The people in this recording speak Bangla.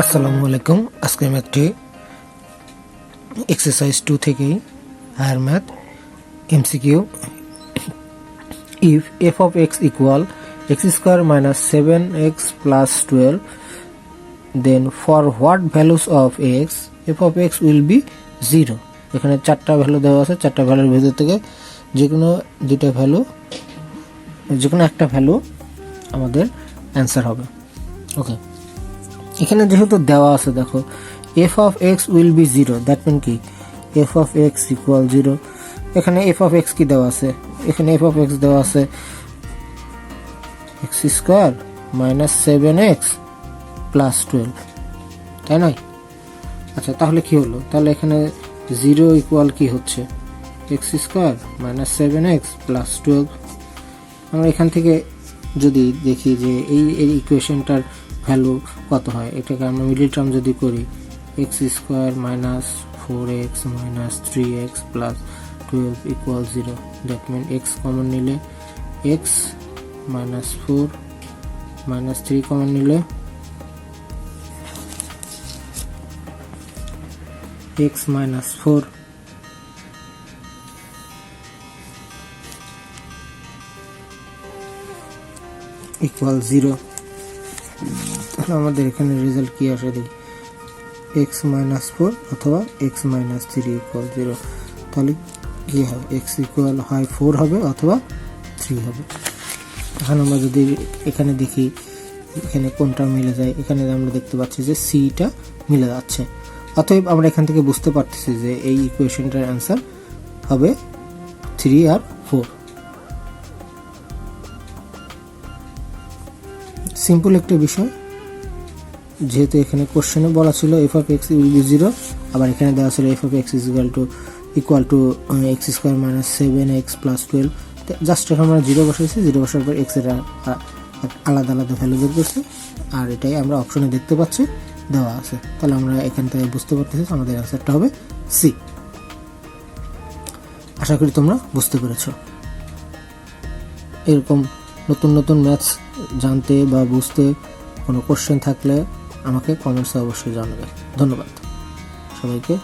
আসসালামু আলাইকুম। আজকে আমি একটি এক্সারসাইজ টু থেকেই higher math MCQ if f of x equal x square minus seven x plus twelve then for what values of x f of x will be zero এখানে চারটা ভ্যালু দেওয়া আছে, চারটা ভ্যালুর ভিতর থেকে যে কোনো দুটা ভ্যালু যে কোনো একটা ভ্যালু আমাদের অ্যান্সার হবে। ওকে এখানে যেহেতু দেওয়া আছে, দেখো f of x will be zero that mean কি? F of x equal zero এখানে এফ অফ এক্স কি দেওয়া আছে? এখানে এফ অফ এক্স দেওয়া আছে x square minus seven x plus twelve তাই নয়? আচ্ছা তাহলে কি হলো? তাহলে এখানে জিরো ইকুয়াল কি হচ্ছে? X square minus seven x plus twelve আমরা এখান থেকে যদি দেখি যে এই এই ইকুয়েশনটার ভ্যালু কত হয়? এটাকে আমরা মিডিল টার্ম যদি করি x square minus four x minus three x plus twelve equal zero that mean x common নিলে x minus four minus three common নিলে x minus four equal zero তাহলে আমাদের এখানে রেজাল্ট কি আসে দেখি? এক্স মাইনাস ফোর অথবা x minus three equal zero তাহলে কি হবে? এক্স ইকুয়াল হয় ফোর হবে অথবা থ্রি হবে। এখন আমরা যদি এখানে দেখি, এখানে কোনটা মিলে যায়? এখানে আমরা দেখতে পাচ্ছি যে সিটা মিলে যাচ্ছে। অতএব আমরা এখান থেকে বুঝতে পারতেছি যে এই ইকুয়েশনটার অ্যান্সার হবে থ্রি আর ফোর সিম্পল একটা বিষয়। যেহেতু এখানে কোশ্চেনে বলা ছিল f of x will be zero আবার এখানে দেওয়া ছিল f of x is equal to equal to x square minus seven x plus twelve just এখন আমরা জিরো বসাইছি জিরো বসার পর এক্সের আ- আলাদা আলাদা ভ্যালু বের করছি। আর এটাই আমরা অপশনে দেখতে পাচ্ছি, দেওয়া আছে। তাহলে আমরা এখান থেকে বুঝতে পারতেছি আমাদের অ্যান্সারটা হবে সি আশা করি তোমরা বুঝতে পেরেছ। এরকম নতুন নতুন ম্যাথস জানতে বা বুঝতে কোনো কোশ্চেন থাকলে আমাকে কমেন্টসে অবশ্যই জানাবে ধন্যবাদ। সবাইকে